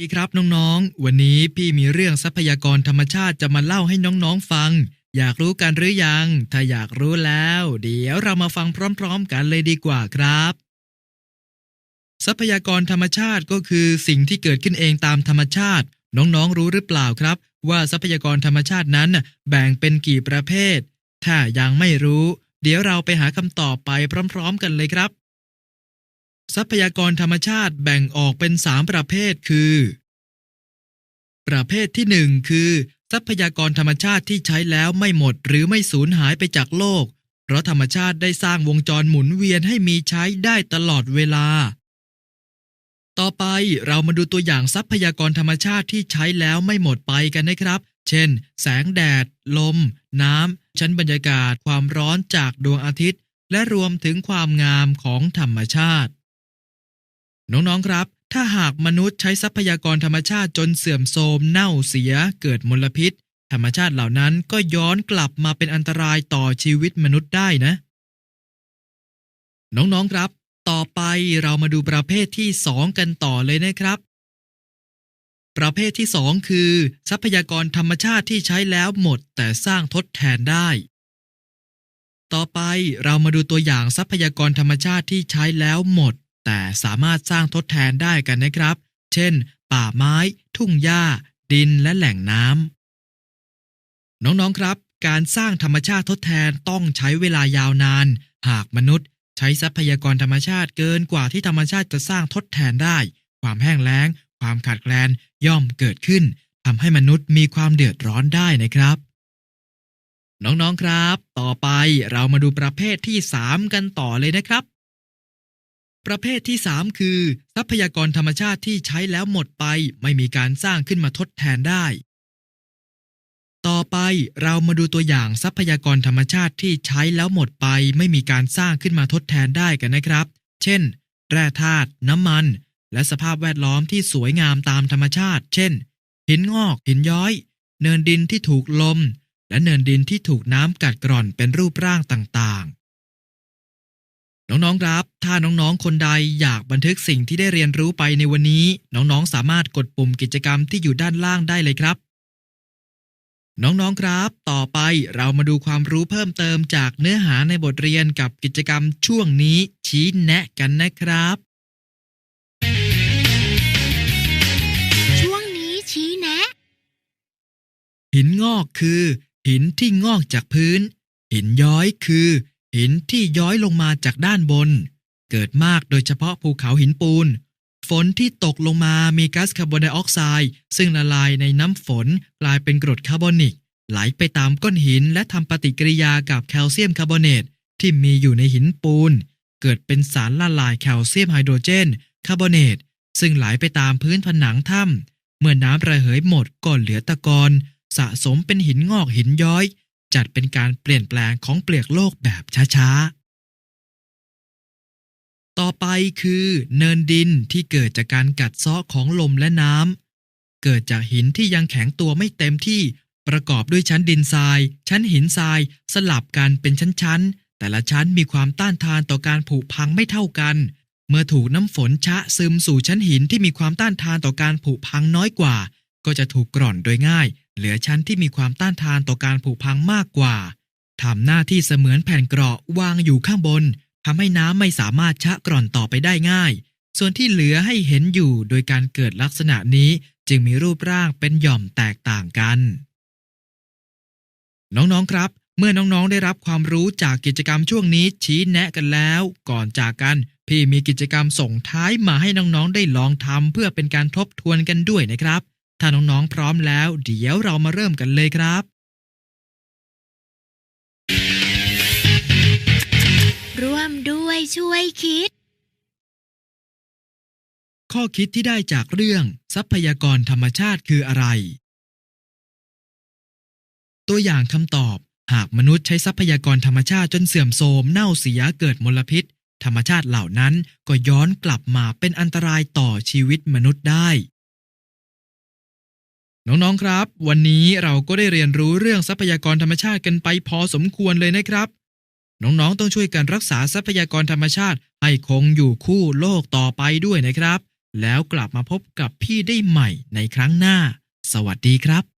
ดีครับน้องๆ วันนี้พี่มีเรื่องทรัพยากรธรรมชาติจะมาเล่าให้น้องๆฟัง อยากรู้กันหรือยัง ถ้าอยากรู้แล้ว เดี๋ยวเรามาฟังพร้อมๆ กันเลยดีกว่าครับ ทรัพยากรธรรมชาติก็คือสิ่งที่เกิดขึ้นเองตามธรรมชาติ น้องๆ รู้หรือเปล่าครับ ว่าทรัพยากรธรรมชาตินั้น แบ่งเป็นกี่ประเภท ถ้ายังไม่รู้ เดี๋ยวเราไปหาคำตอบไปพร้อม ๆ กันเลยครับ ทรัพยากรธรรมชาติแบ่งออกเป็น3ประเภทคือ ประเภทที่1คือ ทรัพยากรธรรมชาติที่ใช้แล้วไม่หมดหรือไม่สูญหายไปจากโลก เพราะธรรมชาติได้สร้างวงจรหมุนเวียนให้มีใช้ได้ตลอดเวลา ต่อไปเรามาดูตัวอย่างทรัพยากรธรรมชาติที่ใช้แล้วไม่หมดไปกันนะครับ เช่น แสงแดด ลม น้ำชั้นบรรยากาศความร้อนจากดวงอาทิตย์และรวมถึงความงามของธรรมชาติ น้องๆครับ ถ้าหากมนุษย์ใช้ทรัพยากรธรรมชาติจนเสื่อมโทรมเน่าเสียเกิดมลพิษ ธรรมชาติเหล่านั้นก็ย้อนกลับมาเป็นอันตรายต่อชีวิตมนุษย์ได้นะ น้องๆครับ ต่อไปเรามาดูประเภทที่ 2 กันต่อเลยนะครับ ประเภทที่ 2 คือ ทรัพยากรธรรมชาติที่ใช้แล้วหมด แต่สร้างทดแทนได้ต่อไปเรามาดูตัวอย่างทรัพยากรธรรมชาติที่ใช้แล้วหมด แต่สามารถสร้างทดแทนได้กันนะครับ เช่น ป่าไม้ ทุ่งหญ้า ดินและแหล่งน้ำน้องๆครับ การสร้างธรรมชาติทดแทนต้องใช้เวลายาวนาน หากมนุษย์ ใช้ทรัพยากรธรรมชาติเกินกว่าที่ธรรมชาติจะสร้างทดแทนได้ ความแห้งแล้ง ความขาดแคลนย่อมเกิดขึ้นทำให้มนุษย์มีความเดือดร้อนได้นะครับน้องๆ ครับ ต่อไปเรามาดูประเภทที่ 3 กันต่อเลยนะครับ ประเภทที่ 3 คือ ทรัพยากรธรรมชาติที่ใช้แล้วหมดไป ไม่มีการสร้างขึ้นมาทดแทนได้ ต่อไปเรามาดูตัวอย่างทรัพยากรธรรมชาติที่ใช้แล้วหมดไป ไม่มีการสร้างขึ้นมาทดแทนได้กันนะครับ เช่น แร่ธาตุน้ำมัน และสภาพแวดล้อมที่สวยงามตามธรรมชาติ เช่น หินงอก หินย้อย เนินดินที่ถูกลม และเนินดินที่ถูกน้ำกัดกร่อนเป็นรูปร่างต่างๆ น้องๆครับ ถ้าน้องๆ คนใดอยากบันทึกสิ่งที่ได้เรียนรู้ไปในวันนี้ น้องๆ สามารถกดปุ่มกิจกรรมที่อยู่ด้านล่างได้เลยครับ น้องๆ ครับ ต่อไปเรามาดูความรู้เพิ่มเติมจากเนื้อหาในบทเรียนกับกิจกรรมช่วงนี้ ชี้แนะกันนะครับ ช่วงนี้ชี้แนะ หินงอกคือ หินที่งอกจากพื้น หินย้อยคือ หินที่ย้อยลงมาจากด้านบน เกิดมากโดยเฉพาะภูเขาหินปูน ฝนที่ตกลงมามีก๊าซคาร์บอนไดออกไซด์ซึ่งละลายในน้ำฝนกลายเป็นกรดคาร์บอนิก ไหลไปตามก้อนหินและทำปฏิกิริยากับแคลเซียมคาร์บอเนตที่มีอยู่ในหินปูน เกิดเป็นสารละลายแคลเซียมไฮโดรเจนคาร์บอเนตซึ่งไหลไปตามพื้นผนังถ้ำเมื่อน้ำระเหยหมดก็เหลือตะกอนสะสมเป็นหินงอกหินย้อย จัดเป็นการเปลี่ยนแปลงของเปลือกโลกแบบช้าๆ ต่อไปคือเนินดินที่เกิดจากการกัดเซาะของลมและน้ำ เกิดจากหินที่ยังแข็งตัวไม่เต็มที่ประกอบด้วยชั้นดินทราย ชั้นหินทราย สลับกันเป็นชั้นๆ แต่ละชั้นมีความต้านทานต่อการผุพังไม่เท่ากัน เมื่อถูกน้ำฝนชะซึมสู่ชั้นหินที่มีความต้านทานต่อการผุพังน้อยกว่า ก็จะถูกกร่อนโดยง่าย เหลือชั้นที่มีความต้านทานต่อการผุพังมากกว่าทำหน้าที่เสมือนแผ่นเกราะวางอยู่ข้างบนทำให้น้ำไม่สามารถชะกร่อนต่อไปได้ง่าย ส่วนที่เหลือให้เห็นอยู่โดยการเกิดลักษณะนี้จึงมีรูปร่างเป็นหย่อมแตกต่างกัน น้องๆครับ เมื่อน้องๆได้รับความรู้จากกิจกรรมช่วงนี้ชี้แนะกันแล้ว ก่อนจากกัน พี่มีกิจกรรมส่งท้ายมาให้น้องๆได้ลองทำเพื่อเป็นการทบทวนกันด้วยนะครับ ถ้าน้องๆพร้อมแล้ว เดี๋ยวเรามาเริ่มกันเลยครับ ร่วมด้วยช่วยคิด ข้อคิดที่ได้จากเรื่องทรัพยากรธรรมชาติคืออะไร ตัวอย่างคำตอบ หากมนุษย์ใช้ทรัพยากรธรรมชาติจนเสื่อมโทรมเน่าเสียเกิดมลพิษ ธรรมชาติเหล่านั้นก็ย้อนกลับมาเป็นอันตรายต่อชีวิตมนุษย์ได้ น้องๆครับ วันนี้เราก็ได้เรียนรู้เรื่องทรัพยากรธรรมชาติกันไปพอสมควรเลยนะครับ น้องๆต้องช่วยกันรักษาทรัพยากรธรรมชาติ ให้คงอยู่คู่โลกต่อไปด้วยนะครับ แล้วกลับมาพบกับพี่ได้ใหม่ในครั้งหน้า สวัสดีครับ